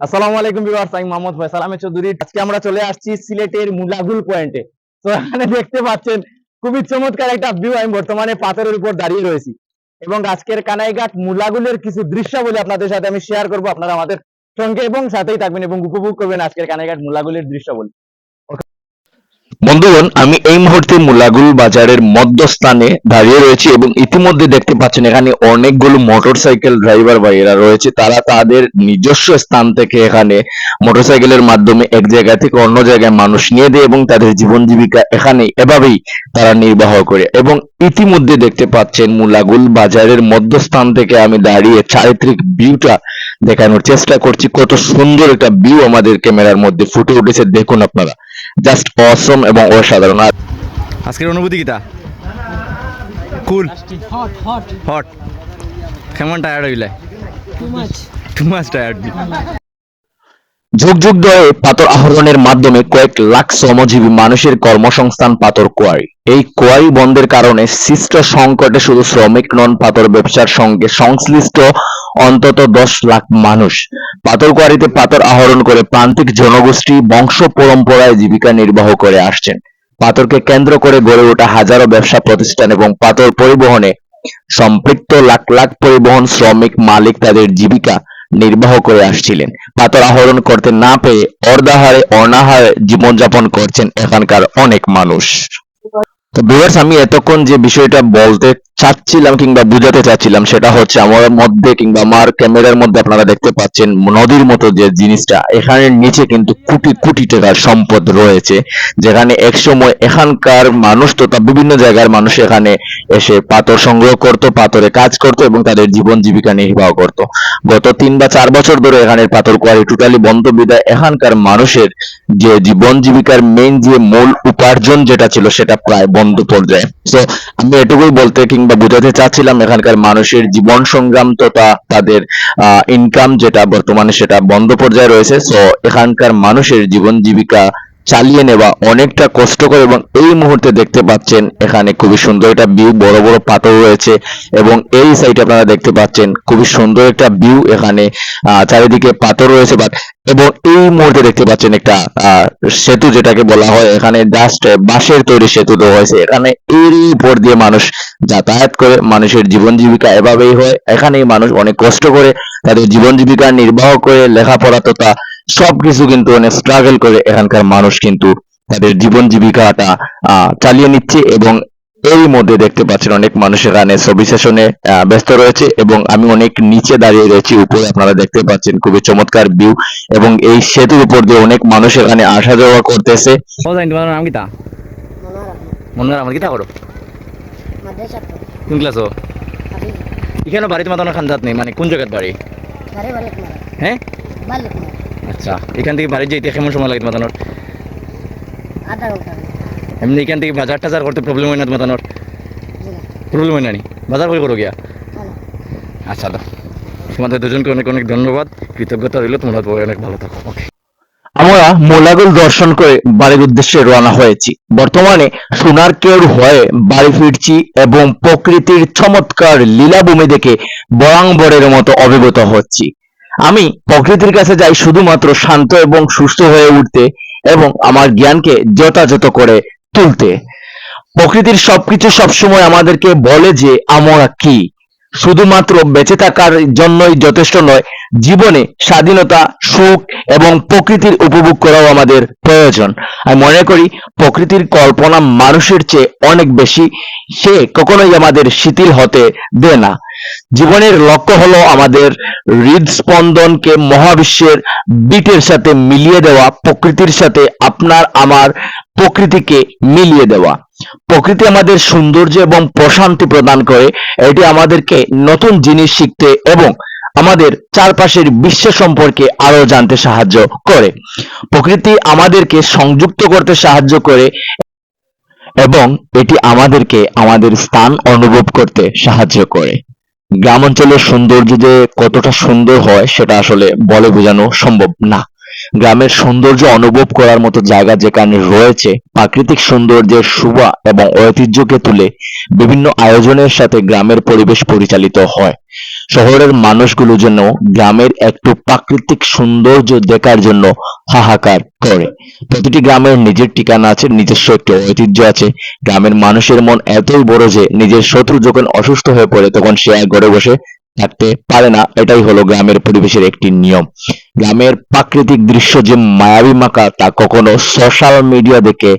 আসসালামু আলাইকুম আমি মোহাম্মদ ফয়সাল আহমেদ চৌধুরী। আজকে আমরা চলে আসছি সিলেটের মুলাগুল পয়েন্টে তো এখানে দেখতে পাচ্ছেন, খুবই চমৎকার একটা ভিউ আমি বর্তমানে পাথরের উপর দাঁড়িয়ে রয়েছি। এবং আজকের কানাইঘাট মুলাগুলের কিছু দৃশ্যাবলী আপনাদের সাথে আমি শেয়ার করব। আপনারা আমাদের সঙ্গে এবং সাথেই থাকবেন এবং উপভোগ করবেন আজকের কানাইঘাট মুলাগুলের দৃশ্যাবলী বন্ধুগণ, আমি এই মুহূর্তে মুলাগুল বাজারের মধ্যস্থানে দাঁড়িয়ে রয়েছি এবং ইতিমধ্যে দেখতে পাচ্ছেন এখানে অনেকগুলো মোটরসাইকেল ড্রাইভার ভাইয়েরা রয়েছে। তারা তাদের নিজস্ব স্থান থেকে এখানে মোটরসাইকেলের মাধ্যমে এক জায়গা থেকে অন্য জায়গায় মানুষ নিয়ে দেয় এবং তাদের জীবন জীবিকা এখানে এভাবেই তারা নির্বাহ করে। এবং ইতিমধ্যে দেখতে পাচ্ছেন মুলাগুল বাজারের মধ্যস্থান থেকে আমি দাঁড়িয়ে চারিত্রিক ভিউটা দেখানোর চেষ্টা করছি। কত সুন্দর একটা ভিউ আমাদের ক্যামেরার মধ্যে ফুটে উঠেছে। দেখুন আপনারা। জাস্ট অসম এবং অসাধারণ। আর আজকের অনুভূতি কিটা? কুল। Hot, hot, হট কেমন টায়ার্ড হইলে? Too much. Too much tired যুগ যুগ ধরে পাথর আহরণের মাধ্যমে কয়েক লাখ শ্রমজীবী মানুষের কর্মসংস্থান পাথর কোয়ারি এই কোয়ারি বন্ধের কারণে সৃষ্ট সংকটে শুধু শ্রমিক নন, পাথর ব্যবসার সঙ্গে সংশ্লিষ্ট অন্তত দশ লাখ মানুষ। পাথর কোয়ারিতে পাথর আহরণ করে প্রান্তিক জনগোষ্ঠী বংশ পরম্পরায় জীবিকা নির্বাহ করে আসছেন। পাথরকে কেন্দ্র করে গড়ে ওঠা হাজারো ব্যবসা প্রতিষ্ঠান এবং পাথর পরিবহনে সম্পৃক্ত লাখ লাখ পরিবহন শ্রমিক মালিক তাদের জীবিকা নির্বাহ করে আসছিলেন। পাথর আহরণ করতে না পেয়ে অর্ধাহারে অনাহারে জীবনযাপন করছেন এখানকার অনেক মানুষ। তো ভিউয়ার্স, আমি এতক্ষণ যে বিষয়টা বলতে চাচ্ছিলাম কিংবা বুঝাতে চাচ্ছিলাম, সেটা হচ্ছে আমার মধ্যে কিংবা আমার ক্যামেরার মধ্যে আপনারা দেখতে পাচ্ছেন নদীর মতো যে জিনিসটা। এখানে নিচে কিন্তু কোটি কোটি টাকার সম্পদ রয়েছে, যেখানে একসময় এখানকার মানুষ তথা বিভিন্ন জায়গার মানুষ এখানে এসে পাথর সংগ্রহ করত, পাথরে কাজ করত এবং তাদের জীবন জীবিকা নির্বাহ করত। গত তিন বা চার বছর ধরে এখানের পাথর কোয়ারি টোটালি বন্ধ বিদায় এখানকার মানুষের যে জীবন জীবিকার মেইন যে মূল উপার্জন যেটা ছিল, সেটা প্রায় বন্ধ পর্যায়ে। তো আমি এটুকুই বলতে কিংবা বোঝাতে চাচ্ছিলাম এখানকার মানুষের জীবন সংগ্রাম তথা তাদের ইনকাম যেটা বর্তমানে সেটা বন্ধ পর্যায়ে রয়েছে। সো এখানকার মানুষের জীবন জীবিকা চালিয়ে নেওয়া অনেকটা কষ্টকর এবং এই মুহূর্তে দেখতে পাচ্ছেন এখানে খুবই সুন্দর একটা ভিউ বড় বড় পাথর রয়েছে এবং এই সাইডে আপনারা দেখতে পাচ্ছেন খুবই সুন্দর একটা ভিউ এখানে চারিদিকে পাথর রয়েছে বাট এবং এই মুহূর্তে দেখতে পাচ্ছেন একটা সেতু যেটাকে বলা হয়, এখানে জাস্ট বাঁশের তৈরি সেতু দেওয়া হয়েছে। এখানে এরই উপর দিয়ে মানুষ যাতায়াত করে, মানুষের জীবন জীবিকা এভাবেই হয়। এখানেই মানুষ অনেক কষ্ট করে তাদের জীবন জীবিকা নির্বাহ করে, লেখাপড়া তথা সবকিছু কিন্তু মানে স্ট্রাগল করে এখানকার মানুষ কিন্তু তাদের জীবন জীবিকাটা আহ, চালিয়ে নিচ্ছে এবং এই মধ্যে দেখতে পাচ্ছেন অনেক মানুষ এখানে ছবি সেশনে ব্যস্ত রয়েছে এবং আমি অনেক নিচে দাঁড়িয়ে রয়েছি উপরে আপনারা দেখতে পাচ্ছেন খুবই চমৎকার ভিউ এবং এই সেতুর উপর দিয়ে অনেক মানুষ এখানে আসা যাওয়া করতেছে। ও জানি তোমার নাম কিটা Monora, মনে আমার কিটা করো। কোন ক্লাস ও? Tapi এখানে বাড়ি তোমার নেই মানে কোন জায়গার বাড়ি. হ্যাঁ. আচ্ছা এখান থেকে বাড়ি যেতে কেমন সময় লাগে orang. এমনি এখান থেকে বাজার টাজার করতে প্রবলেম হয় না Jina. প্রবলেম হয় না বাজার করে করো গিয়া? আচ্ছা দাও। তোমাদের দুজনকে অনেক অনেক ধন্যবাদ। কৃতজ্ঞতা রইল তোমরা অনেক ভালো থাকো। ওকে আমরা মোলাগুল দর্শন করে বাড়ির উদ্দেশ্যে রওনা হয়েছি। বর্তমানে সোনার কেউর হয়ে বাড়ি ফিরছি এবং প্রকৃতির চমৎকার লীলাভূমি দেখে বরাংবরের মতো অভিভূত হচ্ছি। আমি প্রকৃতির কাছে যাই শুধুমাত্র শান্ত এবং সুস্থ হয়ে উঠতে এবং আমার জ্ঞানকে যথাযথ করে তুলতে। প্রকৃতির সবকিছু সবসময় আমাদেরকে বলে যে, আমরা কি? শুধুমাত্র বেঁচে থাকার জন্যই যথেষ্ট নয়, জীবনে স্বাধীনতা, সুখ এবং প্রকৃতির উপভোগ করাও আমাদের প্রয়োজন। আমি মনে করি, প্রকৃতির কল্পনা মানুষের চেয়ে অনেক বেশি, সে কখনোই আমাদের শিথিল হতে দেয় না। জীবনের লক্ষ্য হলো আমাদের হৃদস্পন্দনকে মহাবিশ্বের বিটের সাথে মিলিয়ে দেওয়া, প্রকৃতির সাথে আপনার, আমার প্রকৃতিকে মিলিয়ে দেওয়া। প্রকৃতি আমাদের সৌন্দর্য এবং প্রশান্তি প্রদান করে। এটি আমাদেরকে নতুন জিনিস শিখতে এবং আমাদের চারপাশের বিশ্ব সম্পর্কে আরও জানতে সাহায্য করে। প্রকৃতি আমাদেরকে সংযুক্ত করতে সাহায্য করে এবং এটি আমাদেরকে আমাদের স্থান অনুভব করতে সাহায্য করে। গ্রাম অঞ্চলের সৌন্দর্য যে কতটা সুন্দর হয়, সেটা আসলে বলে বোঝানো সম্ভব না। গ্রামের সৌন্দর্য অনুভব করার মতো জায়গা যেখানে রয়েছে প্রাকৃতিক সৌন্দর্যের শোভা এবং ঐতিহ্যকে তুলে বিভিন্ন আয়োজনের সাথে গ্রামের পরিবেশ পরিচালিত হয়। শহরের মানুষগুলো যেন গ্রামের একটু প্রাকৃতিক সৌন্দর্য দেখার জন্য হাহাকার করে। প্রতিটি গ্রামের নিজের ঠিকানা আছে, নিজস্ব একটি ঐতিহ্য আছে। গ্রামের মানুষের মন এতই বড় যে নিজের শত্রু যখন অসুস্থ হয়ে পড়ে তখন সে ঘরে বসে থাকতে পারে না, এটাই হলো গ্রামের পরিবেশের একটি নিয়ম। গ্রামের প্রাকৃতিক দৃশ্য যে মায়াবী মাকা তা কখনো সোশ্যাল মিডিয়া দেখে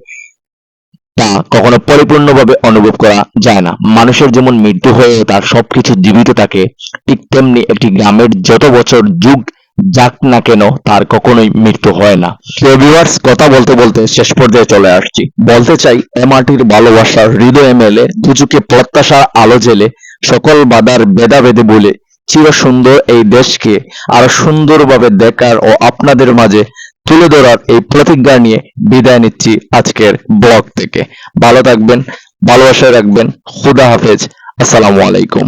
তা কখনো পরিপূর্ণভাবে অনুভব করা যায় না। মানুষের যেমন মৃত্যু হয়েও তার সবকিছু জীবিত থাকে, ঠিক তেমনি একটি গ্রামের যত বছর যুগ যাক না কেন, তার কখনোই মৃত্যু হয় না। তো কথা বলতে বলতে শেষ পর্যায়ে চলে আসছি। বলতে চাই এ মাটির ভালোবাসার হৃদয় মেলে দুচুকে প্রত্যাশার আলো জেলে সকল বাধার বলে চির সুন্দর এই দেশকে আরও সুন্দরভাবে দেখার ও আপনাদের মাঝে তুলে ধরার এই প্রতিজ্ঞা নিয়ে বিদায় নিচ্ছি আজকের ব্লগ থেকে। ভালো থাকবেন, ভালোবাসায় রাখবেন। খুদা হাফেজ। আসসালামু আলাইকুম।